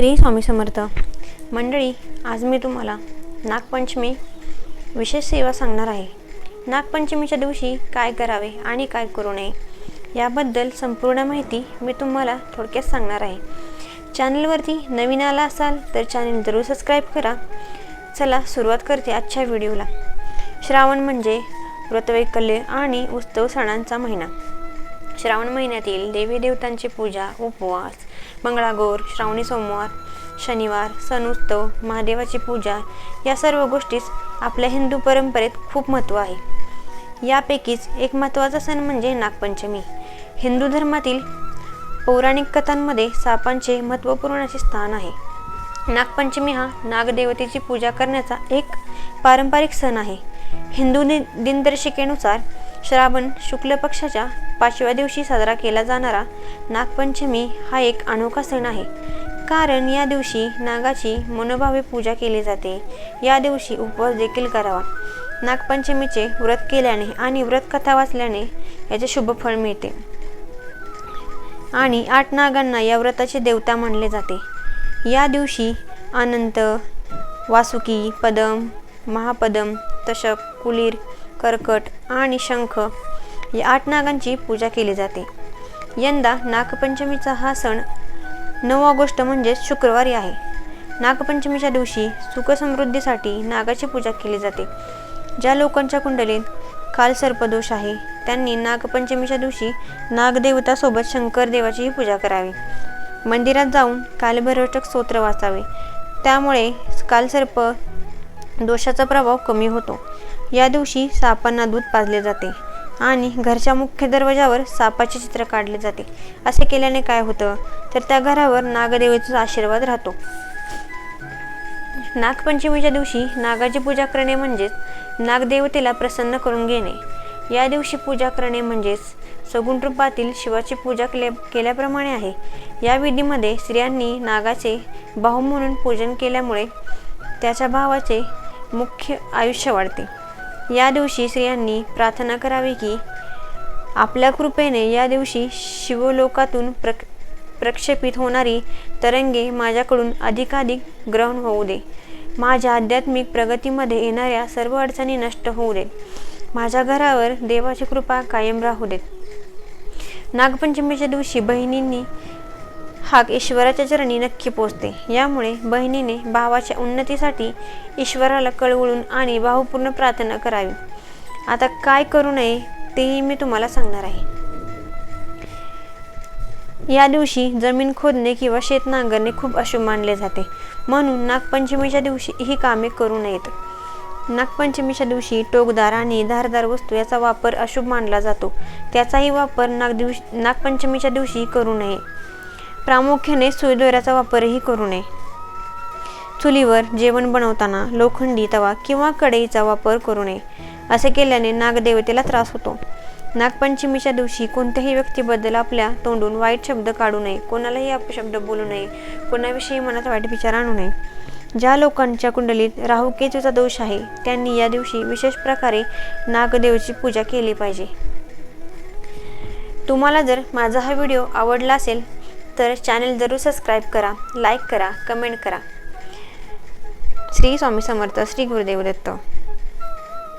श्री स्वामी समर्थ मंडळी आज मी तुम्हाला नागपंचमी विशेष सेवा सांगणार आहे. नागपंचमीच्या दिवशी काय करावे आणि काय करू नये याबद्दल संपूर्ण माहिती मी तुम्हाला थोडक्यात सांगणार आहे. चॅनलवरती नवीन आला असाल तर चॅनल जरूर सबस्क्राईब करा. चला सुरुवात करते आजच्या व्हिडिओला. श्रावण म्हणजे व्रतवैकल्य आणि उत्सव सणांचा महिना. श्रावण महिन्यातील देवी देवतांची पूजा उपवास मंगळागौर श्रावणी सोमवार शनिवार सण उत्सव महादेवाची पूजा या सर्व गोष्टीस आपल्या हिंदू परंपरेत खूप महत्त्व आहे. यापैकीच एक महत्त्वाचा सण म्हणजे नागपंचमी. हिंदू धर्मातील पौराणिक कथांमध्ये सापांचे महत्त्वपूर्ण असे स्थान आहे. नागपंचमी हा नागदेवतेची पूजा करण्याचा एक पारंपरिक सण आहे. हिंदू दि दिनदर्शिकेनुसार श्रावण शुक्ल पक्षाच्या पाचव्या दिवशी साजरा केला जाणारा नागपंचमी हा एक अनोखा सण आहे. कारण या दिवशी नागाची मनोभावे पूजा केली जाते. या दिवशी उपवास देखील करावा. नागपंचमीचे व्रत केल्याने आणि व्रतकथा वाचल्याने याचे शुभ फळ मिळते. आणि आठ नागांना या व्रताचे देवता मानले जाते. या दिवशी अनंत वासुकी पदम महापदम तशक कुलीर कर्कट आणि शंख या आठ नागांची पूजा केली जाते. यंदा नागपंचमीचा हा सण नऊ ऑगस्ट म्हणजेच शुक्रवारी आहे. नागपंचमीच्या दिवशी सुखसमृद्धीसाठी नागाची पूजा केली जाते. ज्या लोकांच्या कुंडलीत कालसर्पदोष आहे त्यांनी नागपंचमीच्या दिवशी नागदेवतासोबत शंकर देवाचीही पूजा करावी. मंदिरात जाऊन कालभैरवटक स्तोत्र वाचावे. त्यामुळे कालसर्प दोषाचा प्रभाव कमी होतो. या दिवशी सापांना दूध पाजले जाते आणि घरच्या मुख्य दरवाजावर सापाचे चित्र काढले जाते. असे केल्याने काय होतं? तर त्या घरावर नागदेवीचा आशीर्वाद राहतो. नागपंचमीच्या दिवशी नागाची पूजा करणे म्हणजेच नागदेवतेला प्रसन्न करून घेणे. या दिवशी पूजा करणे म्हणजेच सगुण रूपातील शिवाची पूजा केल्या केल्याप्रमाणे आहे. या विधीमध्ये स्त्रियांनी नागाचे भाऊ म्हणून पूजन केल्यामुळे त्याच्या भावाचे मुख्य आयुष्य वाढते. या दिवशी स्त्रियांनी प्रार्थना करावी की आपल्या कृपेने या दिवशी शिवलोकातून प्र प्रक्षेपित होणारी तरंगे माझ्याकडून अधिकाधिक ग्रहण होऊ दे. माझ्या आध्यात्मिक प्रगतीमध्ये येणाऱ्या सर्व अडचणी नष्ट होऊ देत माझ्या घरावर देवाची कृपा कायम राहू देत. नागपंचमीच्या दिवशी बहिणींनी हाक ईश्वराच्या चरणी नक्की पोचते. यामुळे बहिणीने भावाच्या उन्नतीसाठी ईश्वराला कळवळून आणि भावपूर्ण प्रार्थना करावी. आता काय करू नये तेही मी तुम्हाला सांगणार आहे. या दिवशी जमीन खोदणे किंवा शेत नांगरणे खूप अशुभ मानले जाते. म्हणून नागपंचमीच्या दिवशी ही कामे करू नयेत. नागपंचमीच्या दिवशी टोकदार आणि धारदार वस्तू याचा वापर अशुभ मानला जातो. त्याचाही वापर नाग दिवशी नागपंचमीच्या दिवशी करू नये. प्रामुख्याने सुईदोऱ्याचा वापरही करू नये. चुलीवर जेवण बनवताना लोखंडी तवा किंवा कढईचा वापर करू नये असे केल्याने नागदेवतेला त्रास होतो. नागपंचमीच्या दिवशी कोणत्याही व्यक्तीबद्दल आपल्या तोंडून वाईट शब्द काढू नये कोणालाही अपशब्द बोलू नये कोणाविषयी मनात वाईट विचार आणू नये. ज्या लोकांच्या कुंडलीत राहुकेतूचा दोष आहे त्यांनी या दिवशी विशेष प्रकारे नागदेवची पूजा केली पाहिजे. तुम्हाला जर माझा हा व्हिडिओ आवडला असेल तर चॅनल जरूर सबस्क्राईब करा लाईक करा कमेंट करा. श्री स्वामी समर्थ श्री गुरुदेव दत्त.